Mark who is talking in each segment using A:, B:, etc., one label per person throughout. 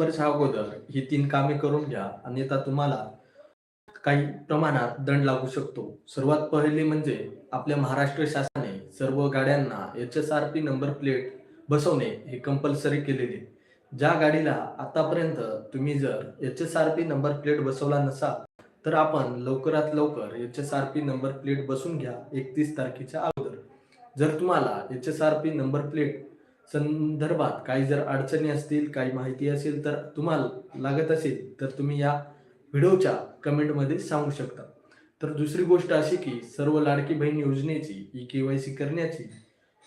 A: अगोदर ही तीन कामे करून घ्या अन्यथा तुम्हाला काही प्रमाणात दंड लागू शकतो. सर्वात पहिले म्हणजे आपल्या महाराष्ट्र शासनाने सर्व गाड्यांना H S R P number plate बसवणे हे कंपल्सरी केलेले. ज्या गाडीला आतापर्यंत तुम्ही जर H S R P number plate बसवला नसाल तर आपण लवकरात लवकर H S R P number plate बसून घ्या एकतीस तारखेच्या अगोदर. जर तुम्हाला H S R P number plate संदर्भात काही जर अडचणी असतील काही माहिती असेल तर तुम्हाला लागत असेल तर तुम्ही या व्हिडिओच्या कमेंटमध्ये सांगू शकता. तर दुसरी गोष्ट अशी की सर्व लाडकी बहीण योजनेची ई के वाय सी करण्याची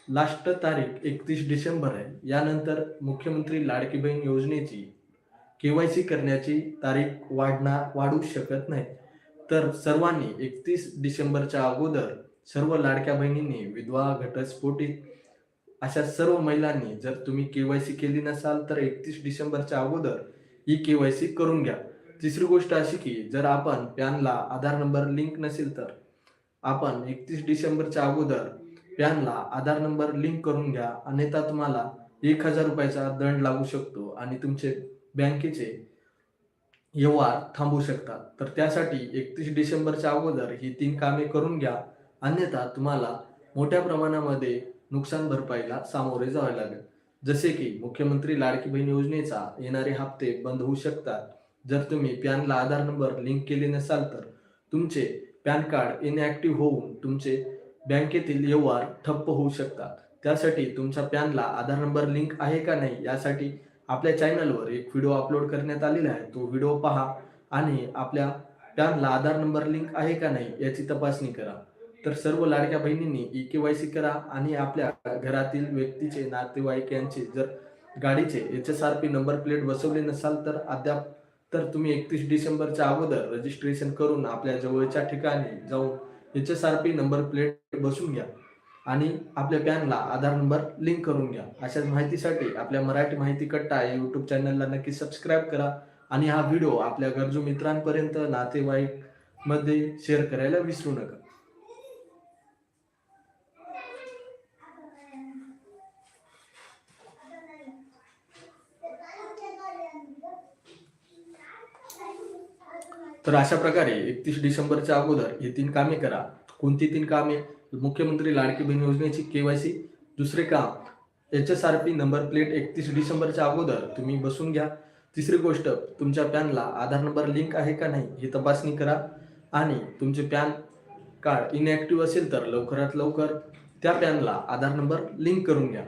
A: लास्ट तारीख एकतीस डिसेंबर आहे. यानंतर मुख्यमंत्री लाडकी बहीण योजनेची के वाय सी करण्याची तारीख वाढणार वाढू शकत नाही. तर सर्वांनी एकतीस डिसेंबरच्या अगोदर सर्व लाडक्या बहिणींनी विधवा घटस्फोटित अशा सर्व महिलांनी जर तुम्ही के वाय सी केली नसाल तर एकतीस डिसेंबरच्या अगोदर ही केवायसी करून घ्या. तिसरी गोष्ट अशी की जर आपण पॅनला आधार नंबर लिंक नसेल तर आपण एकतीस डिसेंबरच्या अगोदर पॅनला आधार नंबर लिंक करून घ्या. अन्यथा तुम्हाला एक हजार रुपयाचा दंड लागू शकतो आणि तुमचे बँकेचे व्यवहार थांबू शकतात. तर त्यासाठी एकतीस डिसेंबरच्या अगोदर ही तीन कामे करून घ्या. अन्यथा तुम्हाला मोठ्या प्रमाणामध्ये नुकसान भरपाईला सामोरे जावे लागेल. जसे की मुख्यमंत्री लाडकी बहीण योजनेचा येणारे हप्ते बंद होऊ शकतात. जर तुम्ही पॅनला आधार नंबर लिंक केले नसाल तर तुमचे पॅन कार्ड इनॲक्टिव्ह होऊन तुमचे बँकेतील व्यवहार ठप्प होऊ शकतात. त्यासाठी तुमच्या पॅनला आधार नंबर लिंक आहे का नाही यासाठी आपल्या चॅनलवर एक व्हिडिओ अपलोड करण्यात आलेला आहे. तो व्हिडिओ पहा आणि आपल्या पॅनला आधार नंबर लिंक आहे का नाही याची तपासणी करा. तर सर्व लाडक्या बहिणींनी ई के वाय सी करा आणि आपल्या घरातील व्यक्तीचे नातेवाईक यांचे जर गाडीचे H S R P number plate बसवले नसाल तर अद्याप तर तुम्ही एकतीस डिसेंबरच्या अगोदर रजिस्ट्रेशन करून आपल्या जवळच्या ठिकाणी जाऊन H S R P number plate बसून घ्या आणि आपल्या पॅनला आधार नंबर लिंक करून घ्या. अशाच माहितीसाठी आपल्या मराठी माहिती कट्टा या यूट्यूब चॅनलला नक्की सबस्क्राईब करा आणि हा व्हिडिओ आपल्या गरजू मित्रांपर्यंत नातेवाईकमध्ये शेअर करायला विसरू नका. तर अशा प्रकारे एकतीस डिसेंबरच्या अगोदर ही तीन कामे करा. कोणती तीन कामे? मुख्यमंत्री लाडकी बहीण योजनेची केवायसी दुसरे काम H S R P number plate एकतीस डिसेंबरच्या अगोदर तुम्ही बसून घ्या. तिसरी गोष्ट तुमच्या पॅनला आधार नंबर लिंक आहे का नाही ही तपासणी करा. आणि तुमचे पॅन कार्ड इनॲक्टिव्ह असेल तर लवकरात लवकर त्या पॅनला आधार नंबर लिंक करून घ्या.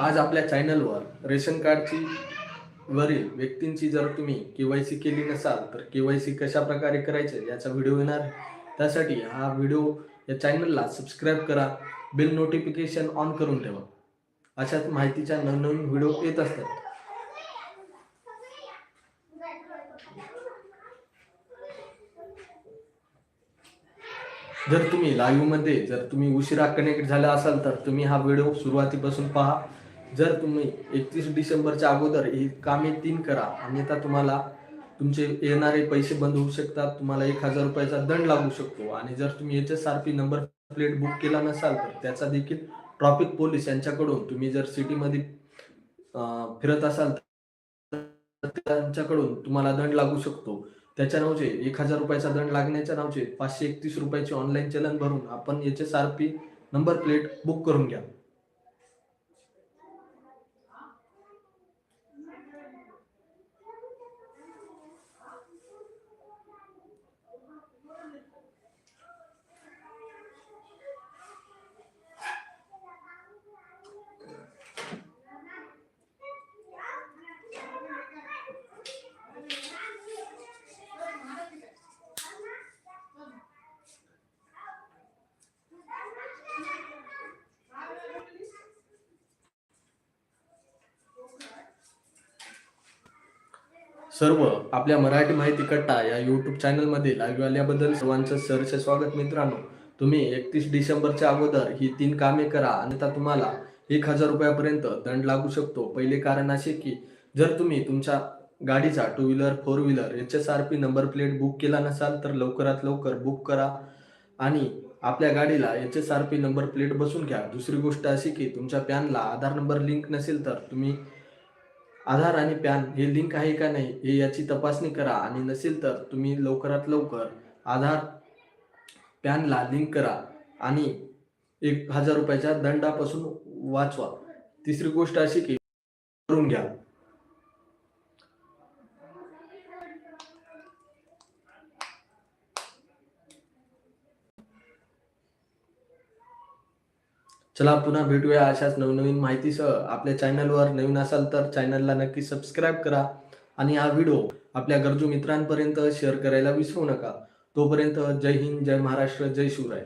A: आज आपल्या चॅनलवर रेशन कार्डची वरील व्यक्तींची जर तुम्ही केवायसी केली नसाल तर केवायसी कशा प्रकारे करायचे याचा व्हिडिओ येणार आहे. त्यासाठी हा व्हिडिओ या चॅनलला सबस्क्राईब करा बिल नोटिफिकेशन ऑन करून ठेवा. अशाच माहितीच्या नवनवीन व्हिडिओ येत असतात. जर तुम्ही लाईव्हमध्ये जर तुम्ही उशिरा कनेक्ट झाला असाल तर तुम्ही हा व्हिडिओ सुरुवातीपासून पहा. जर तुम्ही एकतीस डिसेंबरच्या अगोदर ही कामे तीन करा अन्यथा तुम्हाला तुमचे येणारे पैसे बंद होऊ शकतात तुम्हाला एक हजार रुपयाचा दंड लागू शकतो. आणि जर तुम्ही H S R P number plate book केला नसाल तर त्याचा देखील ट्रॉफिक पोलीस यांच्याकडून तुम्ही जर सिटीमध्ये फिरत असाल तर त्यांच्याकडून तुम्हाला दंड लागू शकतो. त्याच्या नावचे एक हजार रुपयाचा दंड लागण्याच्या नावचे पाचशे एकतीस रुपयाचे ऑनलाईन चलन भरून आपण H S R P number plate book करून घ्या. सर्व आपल्या मराठी माहिती कट्टा या युट्यूब चॅनलमध्ये लाईव्ह आल्याबद्दल सर्वांचं सरचे स्वागत मित्रांनो. तुम्ही एकतीस डिसेंबरच्या अगोदर ही तीन कामे करा अन्यथा तुम्हाला एक हजार रुपयापर्यंत दंड लागू शकतो. पहिले कारण असे की जर तुम्ही तुमच्या गाडीचा two wheeler four wheeler H S R P number plate book केला नसाल तर लवकरात लवकर बुक करा आणि आपल्या गाडीला H S R P number plate बसून घ्या. दुसरी गोष्ट अशी की तुमच्या पॅनला आधार नंबर लिंक नसेल तर तुम्ही आधार आणि पॅन हे लिंक आहे का नाही हे याची तपासणी करा आणि नसेल तर तुम्ही लवकरात लवकर आधार पॅनला लिंक करा आणि एक हजार रुपयाच्या दंडापासून वाचवा. तिसरी गोष्ट अशी की करून घ्या. चला पुन्हा भेटूया अशाच नवनवीन माहितीसह. आपल्या चॅनलवर नवीन असाल तर चॅनलला नक्की सबस्क्राईब करा आणि हा व्हिडिओ आपल्या गरजू मित्रांपर्यंत शेअर करायला विसरू नका. तोपर्यंत जय हिंद जय महाराष्ट्र जय शिवराय.